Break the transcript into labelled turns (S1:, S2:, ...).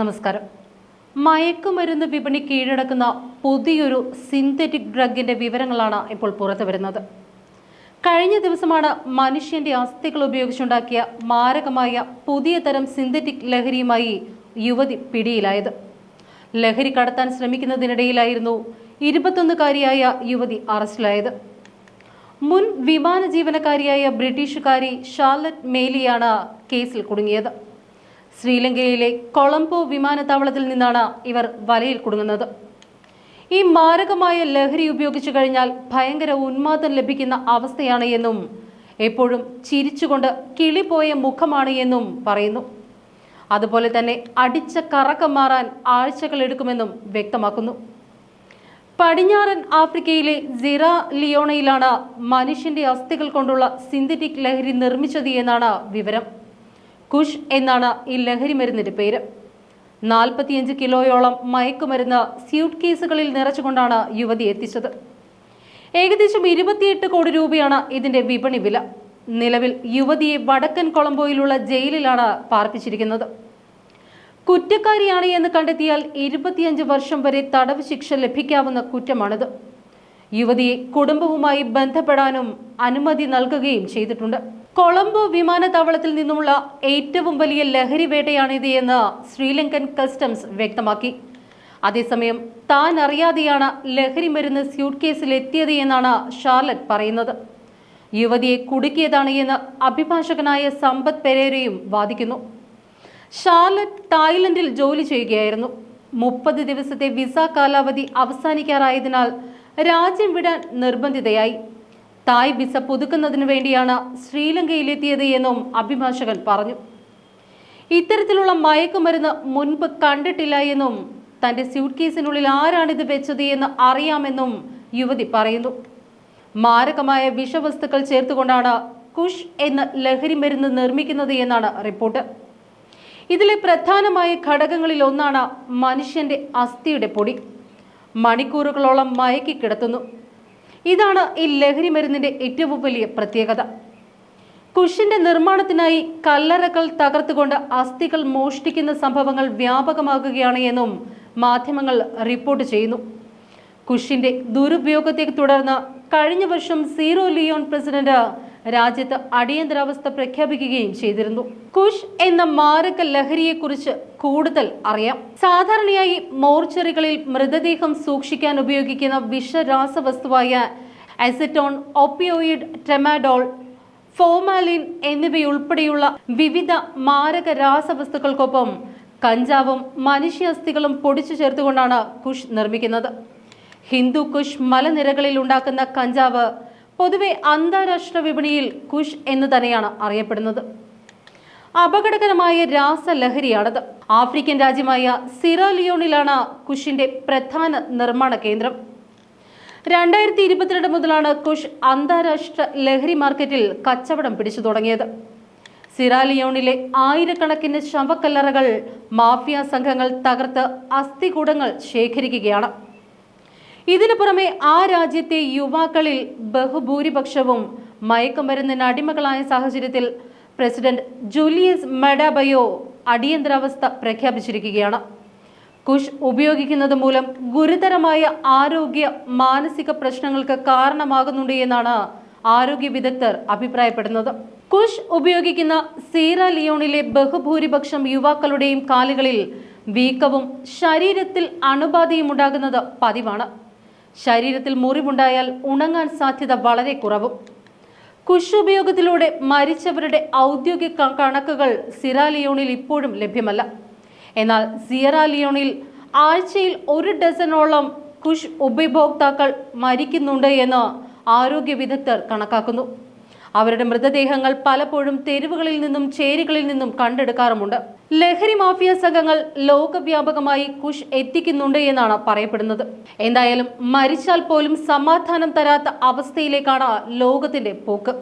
S1: നമസ്കാരം. മയക്കുമരുന്ന് വിപണി കീഴടക്കുന്ന പുതിയൊരു സിന്തറ്റിക് ഡ്രഗിന്റെ വിവരങ്ങളാണ് ഇപ്പോൾ പുറത്തു വരുന്നത്. കഴിഞ്ഞ ദിവസമാണ് മനുഷ്യന്റെ അസ്ഥികൾ ഉപയോഗിച്ചുണ്ടാക്കിയ മാരകമായ പുതിയ തരം സിന്തറ്റിക് ലഹരിയുമായി യുവതി പിടിയിലായത്. ലഹരി കടത്താൻ ശ്രമിക്കുന്നതിനിടയിലായിരുന്നു ഇരുപത്തൊന്നുകാരിയായ യുവതി അറസ്റ്റിലായത്. മുൻ വിമാന ജീവനക്കാരിയായ ബ്രിട്ടീഷുകാരി ഷാർലറ്റ് മേലിയാണ് കേസിൽ കുടുങ്ങിയത്. ശ്രീലങ്കയിലെ കൊളംബോ വിമാനത്താവളത്തിൽ നിന്നാണ് ഇവർ വലയിൽ കുടുങ്ങുന്നത്. ഈ മാരകമായ ലഹരി ഉപയോഗിച്ചു കഴിഞ്ഞാൽ ഭയങ്കര ഉന്മാദം ലഭിക്കുന്ന അവസ്ഥയാണ് എന്നും എപ്പോഴും ചിരിച്ചുകൊണ്ട് കിളിപോയ മുഖമാണ് എന്നും പറയുന്നു. അതുപോലെ തന്നെ അടിച്ച കറക്കം മാറാൻ ആഴ്ചകൾ എടുക്കുമെന്നും വ്യക്തമാക്കുന്നു. പടിഞ്ഞാറൻ ആഫ്രിക്കയിലെ സിറ ലിയോണയിലാണ് മനുഷ്യന്റെ അസ്ഥികൾ കൊണ്ടുള്ള സിന്തറ്റിക് ലഹരി നിർമ്മിച്ചത് എന്നാണ് വിവരം. കുഷ് എന്നാണ് ഈ ലഹരി മരുന്നിന്റെ പേര്. നാൽപ്പത്തിയഞ്ച് കിലോയോളം മയക്കുമരുന്ന് സ്യൂട്ട് കേസുകളിൽ നിറച്ചുകൊണ്ടാണ് യുവതി എത്തിച്ചത്. ഏകദേശം ഇരുപത്തിയെട്ട് കോടി രൂപയാണ് ഇതിന്റെ വിപണി വില. നിലവിൽ യുവതിയെ വടക്കൻ കൊളംബോയിലുള്ള ജയിലിലാണ് പാർപ്പിച്ചിരിക്കുന്നത്. കുറ്റക്കാരിയാണ് എന്ന് കണ്ടെത്തിയാൽ ഇരുപത്തിയഞ്ച് വർഷം വരെ തടവ് ശിക്ഷ ലഭിക്കാവുന്ന കുറ്റമാണിത്. യുവതിയെ കുടുംബവുമായി ബന്ധപ്പെടാനും അനുമതി നൽകുകയും ചെയ്തിട്ടുണ്ട്. കൊളംബോ വിമാനത്താവളത്തിൽ നിന്നുമുള്ള ഏറ്റവും വലിയ ലഹരി വേട്ടയാണിത് എന്ന് ശ്രീലങ്കൻ കസ്റ്റംസ് വ്യക്തമാക്കി. അതേസമയം താൻ അറിയാതെയാണ് ലഹരി മരുന്ന് സ്യൂട്ട് കേസിൽ എത്തിയത് എന്നാണ് ഷാർലറ്റ് പറയുന്നത്. യുവതിയെ കുടുക്കിയതാണ് എന്ന് അഭിഭാഷകനായ സമ്പത്ത് പെരേരയും വാദിക്കുന്നു. ഷാർലറ്റ് തായ്ലൻഡിൽ ജോലി ചെയ്യുകയായിരുന്നു. മുപ്പത് ദിവസത്തെ വിസ കാലാവധി അവസാനിക്കാറായതിനാൽ രാജ്യം വിടാൻ നിർബന്ധിതയായി. തായ് വിസ പുതുക്കുന്നതിന് വേണ്ടിയാണ് ശ്രീലങ്കയിലെത്തിയത് എന്നും അഭിഭാഷകൻ പറഞ്ഞു. ഇത്തരത്തിലുള്ള മയക്കുമരുന്ന് മുൻപ് കണ്ടിട്ടില്ല എന്നും തന്റെ സ്യൂട്ട് കേസിനുള്ളിൽ ആരാണിത് വെച്ചത് എന്ന് അറിയാമെന്നും യുവതി പറയുന്നു. മാരകമായ വിഷവസ്തുക്കൾ ചേർത്തുകൊണ്ടാണ് കുഷ് എന്ന ലഹരി മരുന്ന് നിർമ്മിക്കുന്നത് എന്നാണ് റിപ്പോർട്ട്. ഇതിലെ പ്രധാനമായ ഘടകങ്ങളിൽ ഒന്നാണ് മനുഷ്യന്റെ അസ്ഥിയുടെ പൊടി. മണിക്കൂറുകളോളം മയക്കി കിടത്തുന്നു. ഇതാണ് ഈ ലഹരി മരുന്നിന്റെ ഏറ്റവും വലിയ പ്രത്യേകത. കുഷിന്റെ നിർമ്മാണത്തിനായി കല്ലറകൾ തകർത്തുകൊണ്ട് അസ്ഥികൾ മോഷ്ടിക്കുന്ന സംഭവങ്ങൾ വ്യാപകമാകുകയാണ് എന്നും മാധ്യമങ്ങൾ റിപ്പോർട്ട് ചെയ്യുന്നു. കുഷിന്റെ ദുരുപയോഗത്തെ തുടർന്ന് കഴിഞ്ഞ വർഷം സീറോ ലിയോൺ പ്രസിഡന്റ് രാജ്യത്ത് അടിയന്തരാവസ്ഥ പ്രഖ്യാപിക്കുകയും ചെയ്തിരുന്നു. കുഷ് എന്ന മാരക ലഹരിയെ കുറിച്ച് കൂടുതൽ അറിയാം. സാധാരണയായി മോർച്ചറികളിൽ മൃതദേഹം സൂക്ഷിക്കാൻ ഉപയോഗിക്കുന്ന വിഷരാസവസ്തുവായ അസറ്റോൺ ഒപ്പിയോയിഡ് ടെമാഡോൾ ഫോമാലിൻ എന്നിവയുൾപ്പെടെയുള്ള വിവിധ മാരക രാസവസ്തുക്കൾക്കൊപ്പം കഞ്ചാവും മനുഷ്യാസ്ഥികളും പൊടിച്ചു ചേർത്തുകൊണ്ടാണ് കുഷ് നിർമ്മിക്കുന്നത്. ഹിന്ദു കുഷ് മലനിരകളിൽ ഉണ്ടാക്കുന്ന കഞ്ചാവ് പൊതുവെ അന്താരാഷ്ട്ര വിപണിയിൽ കുഷ് എന്ന് തന്നെയാണ് അറിയപ്പെടുന്നത്. അപകടകരമായ രാസലഹരിയാണത്. ആഫ്രിക്കൻ രാജ്യമായ സിറാലിയോണിലാണ് കുഷിന്റെ പ്രധാന നിർമ്മാണ കേന്ദ്രം. രണ്ടായിരത്തി ഇരുപത്തിരണ്ട് മുതലാണ് കുഷ് അന്താരാഷ്ട്ര ലഹരി മാർക്കറ്റിൽ കച്ചവടം പിടിച്ചു തുടങ്ങിയത്. സിറാലിയോണിലെ ആയിരക്കണക്കിന് ശവക്കല്ലറകൾ മാഫിയ സംഘങ്ങൾ തകർത്ത് അസ്ഥികൂടങ്ങൾ ശേഖരിക്കുകയാണ്. ഇതിനു പുറമെ ആ രാജ്യത്തെ യുവാക്കളിൽ ബഹുഭൂരിപക്ഷവും മയക്കുമരുന്നിന് അടിമകളായ സാഹചര്യത്തിൽ പ്രസിഡന്റ് ജൂലിയസ് മെഡാബയോ അടിയന്തരാവസ്ഥ പ്രഖ്യാപിച്ചിരിക്കുകയാണ്. കുഷ് ഉപയോഗിക്കുന്നത് മൂലം ഗുരുതരമായ ആരോഗ്യ മാനസിക പ്രശ്നങ്ങൾക്ക് കാരണമാകുന്നുണ്ട് എന്നാണ് ആരോഗ്യ വിദഗ്ധർ അഭിപ്രായപ്പെടുന്നത്. കുഷ് ഉപയോഗിക്കുന്ന സീറ ലിയോണിലെ ബഹുഭൂരിപക്ഷം യുവാക്കളുടെയും കാലുകളിൽ വീക്കവും ശരീരത്തിൽ അണുബാധയും ഉണ്ടാകുന്നത് പതിവാണ്. ശരീരത്തിൽ മുറിവുണ്ടായാൽ ഉണങ്ങാൻ സാധ്യത വളരെ കുറവും. കുഷ് ഉപയോഗത്തിലൂടെ മരിച്ചവരുടെ ഔദ്യോഗിക കണക്കുകൾ സിറാലിയോണിൽ ഇപ്പോഴും ലഭ്യമല്ല. എന്നാൽ സിയറാലിയോണിൽ ആഴ്ചയിൽ ഒരു ഡസനോളം കുഷ് ഉപഭോക്താക്കൾ മരിക്കുന്നുണ്ട് എന്ന് ആരോഗ്യ വിദഗ്ധർ കണക്കാക്കുന്നു. അവരുടെ മൃതദേഹങ്ങൾ പലപ്പോഴും തെരുവുകളിൽ നിന്നും ചേരികളിൽ നിന്നും കണ്ടെടുക്കാറുമുണ്ട്. ലഹരി മാഫിയ സംഘങ്ങൾ ലോകവ്യാപകമായി കുഷ് എത്തിക്കുന്നുണ്ട് എന്നാണ് പറയപ്പെടുന്നത്. എന്തായാലും മരിച്ചാൽ പോലും സമാധാനം തരാത്ത അവസ്ഥയിലേക്കാണ് ലോകത്തിന്റെ പോക്ക്.